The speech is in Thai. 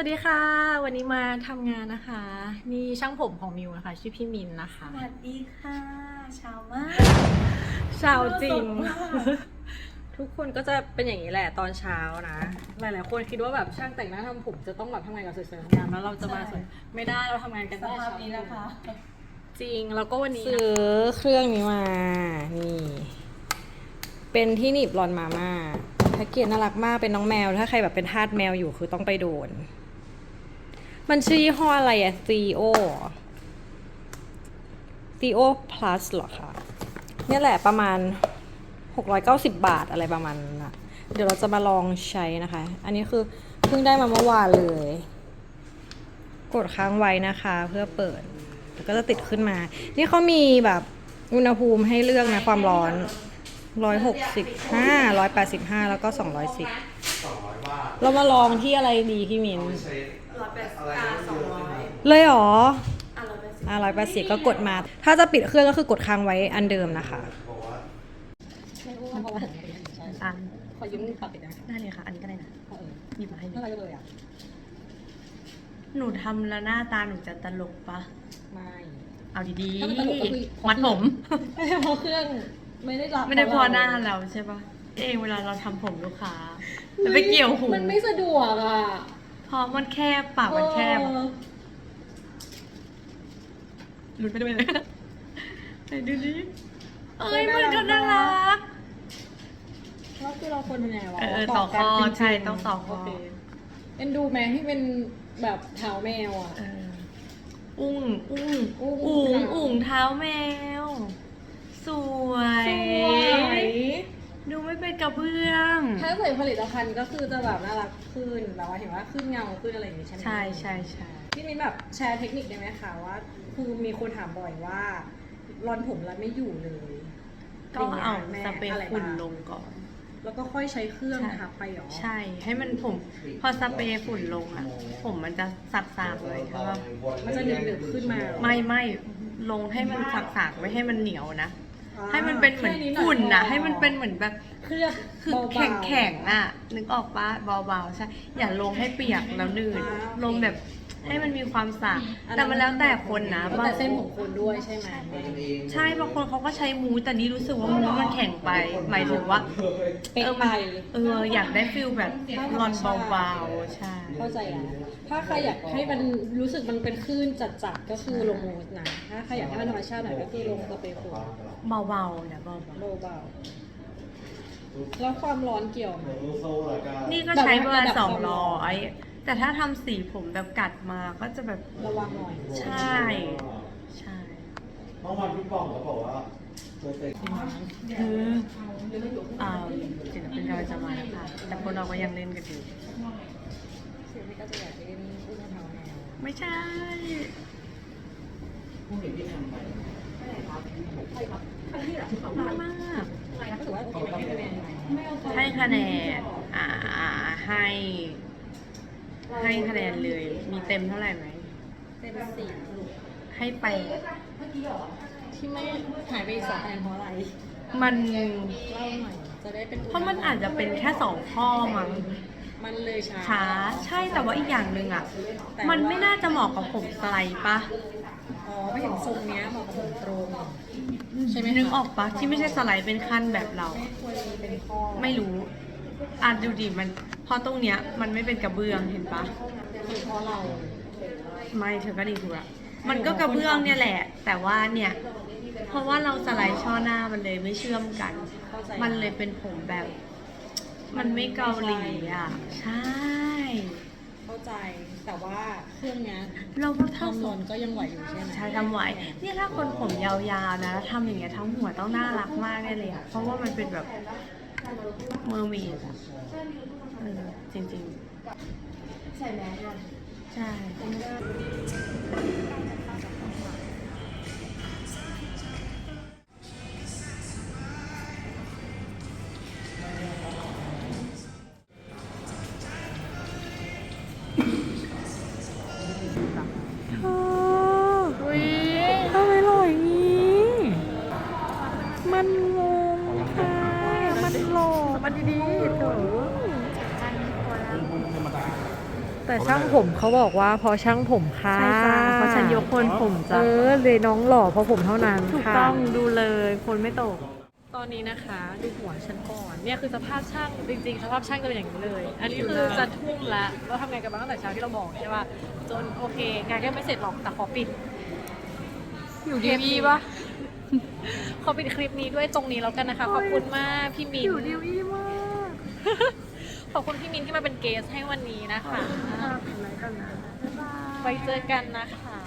วัสดีค่ะ วันนี้มาทำงานนะคะ นี่ช่างผมของมิวนะคะ ชื่อพี่มินนะคะ สวัสดีค่ะชาวมากเช้าจริงสดมากทุกคนก็จะเป็นอย่างนี้แหละตอนเช้านะ หลายๆคนคิดว่าแบบช่างแต่งหน้าทำผมจะต้องแบบทำงานกับสวยๆงามแล้วเราจะมาสวยไม่ได้เราทำงานกันสได้ภาพนี้นะคะ จริงแล้วก็วันนี้ซื้อเครื่องนี้มา นี่ เป็นที่หนีบรอนมาม่าแพ็กเกจน่ารักมากเป็นน้องแมว ถ้าใครแบบเป็นทาสแมวอยู่คือต้องไปโดน มันชื่อยี่ห้ออะไรอะซีโอซีโอ plus เหรอคะเนี่ยแหละประมาณ 690 บาทอะไรประมาณนั้นนะเดี๋ยวเราจะมาลองใช้นะคะ อันนี้คือเพิ่งได้มาเมื่อวานเลย กดค้างไว้นะคะเพื่อเปิดแล้วก็จะติดขึ้นมา นี่เขามีแบบอุณหภูมิให้เลือกนะความร้อน165 185แล้วก็210เรามาลองที่อะไรดีพี่มิน ร้อยแปดสิบอ่าสองร้อยเลยเหรออะร้อยแปดสิบอะร้อยแปดสิบก็กดมา ถ้าจะปิดเครื่องก็คือกดค้างไว้อันเดิมนะคะอะขอยืมปรับปิดได้ได้เลยค่ะ อันนี้ก็ได้นะเออหยิบมาให้เลยอะไรเลยอะ หนูทำแล้วหน้าตาหนูจะตลกปะ ไม่ เอาดีถ้ามันตลกก็คือๆมัดผม ไม่ใช่เพราะเครื่องไม่ได้รับไม่ได้พอหน้าเราใช่ปะเองเวลาเราทำผมลูกค้าจะไปเกี่ยวหูมันไม่สะดวกอะ พอมันแคบปากมันแคบเออหลุดไปด้วยเลยไหนดูดิเอ้ยมันก็น่ารักแล้วคือเราควรทำยังไงวะเออต่อคอกันจริๆใช่ต้องต่อคอโเคเอ็นดูแมที่เป็นแบบเท้าแมวอะเอออุ้งอุ้งอุ้อุ้งงอุ้งเท้าแมว สวยสวย ดูไม่เป็นกระเบื้อง ถ้าใส่ผลิตภัณฑ์ก็คือจะแบบน่ารักขึ้นแบบว่าเห็นว่าขึ้นเงาขึ้นอะไรอย่างนี้ใช่ไหมใช่ใช่ใช่พี่มิ้นแบบแชร์เทคนิคได้ไหมคะว่า คือมีคนถามบ่อยว่ารอนผมแล้วไม่อยู่เลยก็เอาแม่สเปรย์อะไรฝุ่นบ้างลงก่อน แล้วก็ค่อยใช้เครื่องใช่ทับไปหรอ ใช่ ให้มันผม พอสเปรย์ฝุ่นลงอะ ผมมันจะสักๆเลยใช่ปะมันจะหนึบๆขึ้นมาเหรอไม่ไม่ลงให้มันสักๆไม่ให้มันเหนียวนะอ่า ให้มันเป็นเหมือนแค่หยฝุ่นนะพอให้มันเป็นเหมือนแบบเคลือบคือเบาๆแข็งแข็งๆอะนึกออกปะเบาๆใช่อย่าลงให้เปียกแล้วหนืดอ่าโอเคลงแบบ ให้มันมีความสากอัแต่มันแล้วแต่คนนะแล้วแต่เส้นผมคนด้วยใช่ไหมใช่บางคนเขาก็ใช้มูสแต่นี่รู้สึกว่ามูสมันแข็งไป หมายถึงว่าเป๊ะเออไปเอออยากได้ฟิลแบบรอนเบาๆใช่เข้าใจแล้วถ้าใครอยากให้มันรู้สึกมันเป็นคลื่นจัดๆก็คือลงมูสนะถ้าใครอยากให้มันธรรมชาติหน่อยก็คือลงสเปรย์ฝุ่นเบาๆนะเบาเบาๆแล้วความร้อนเกี่ยวไหมๆนี่ก็ใช้เบอแบบร์ว่าสองระดับความร้ร้ออนย แต่ถ้าทำสีผมแบบกัดมาก็จะแบบระวังหน่อย ใช่ ใช่เมื่อวานพี่ปองเขาบอกว่าเคยเป็นคืออ่าศิลปินเราจะมาแล้วค่ะแต่พวกเราก็ยังเล่นกันอยู่เสียงนี่ก็จะอยากเล่นอุ้มเท้าแมวไม่ใช่พวกนี้พี่ทำไปมากก็ถือว่าโอเคไม่เป็นไรให้คะแนนอ่าให้ ให้คะแนนเลย มีเต็มเท่าไหร่ไหม เต็มสี่ให้ไปที่ไม่หายไปอีกสองคะแนนเพราะอะไรมัน เล่าหน่อยจะได้เป็นเพราะมันอาจจะเป็นแค่สองข้อมั้งมันเลยช้าช้าใช่แต่ว่าอีกอย่างหนึ่งอะแต่ว่ามันไม่น่าจะเหมาะกับผมสไลด์ปะอ๋อไม่เห็นทรงเนี้ยเหมาะกับผมตรงใช่ไหมคะนึกออกปะที่ไม่ใช่สไลด์เป็นขั้นแบบเรา ไม่ควรมีเป็นข้อ ไม่รู้อ่านดูดิมัน เพราะตรงเนี้ยมันไม่เป็นกระเบื้องเห็นปะคือเพราะเราไม่เธอก็ดีถูกละมันก็กระเบื้องเนี่ยแหละ แต่ว่าเนี่ย เพราะว่าเราสไลด์ช่อหน้ามันเลยไม่เชื่อมกันเข้าใจมันเลยเป็นผมแบบ มันไม่เกาหลีอะ ใช่ เข้าใจแต่ว่าเครื่องเนี้ยเราก็ความทำร้อนก็ยังไหวอยู่ใช่ไหมใช่ทำไหวเนี่ยถ้าคนผมยาวๆนะแล้วทำอย่างเงี้ยทั้งหัวต้องน่ารักมากแน่เลยอะเพราะว่ามันเป็นแบบเมอร์เมดอะเออจริงๆ ใส่แมสใช่ มันหล่อมันดีๆเถอะแต่ช่างผมเขาบอกว่าพอช่างผมค่ะใช่จ้าเพราะฉันยกคนผมเอจ้ะอเลยน้องหล่อเพราะผมเท่านั้นถูกค่ะต้องดูเลยคนไม่ตก ตอนนี้นะคะดูหัวฉันก่อนเนี่ยคือสภาพช่างจริงๆ สภาพช่างจะเป็นอย่างนี้เลย อันนี้คือจะทุ่มแล้วเราทำงานกันมาตั้งแต่เช้าที่เราบอกใช่ป่ะจนโอเค งานก็ไม่เสร็จหรอกแต่ขอปิด อยู่ดีวีปะขอปิดคลิปนี้ด้วยตรงนี้แล้วกันนะคะขอบคุณมากพี่มินอยู่ดีวีมาก ขอบคุณพี่มินที่มาเป็นเกสให้วันนี้นะคะอะไรกันนะ บ๊ายบาย ไว้เจอกันนะคะ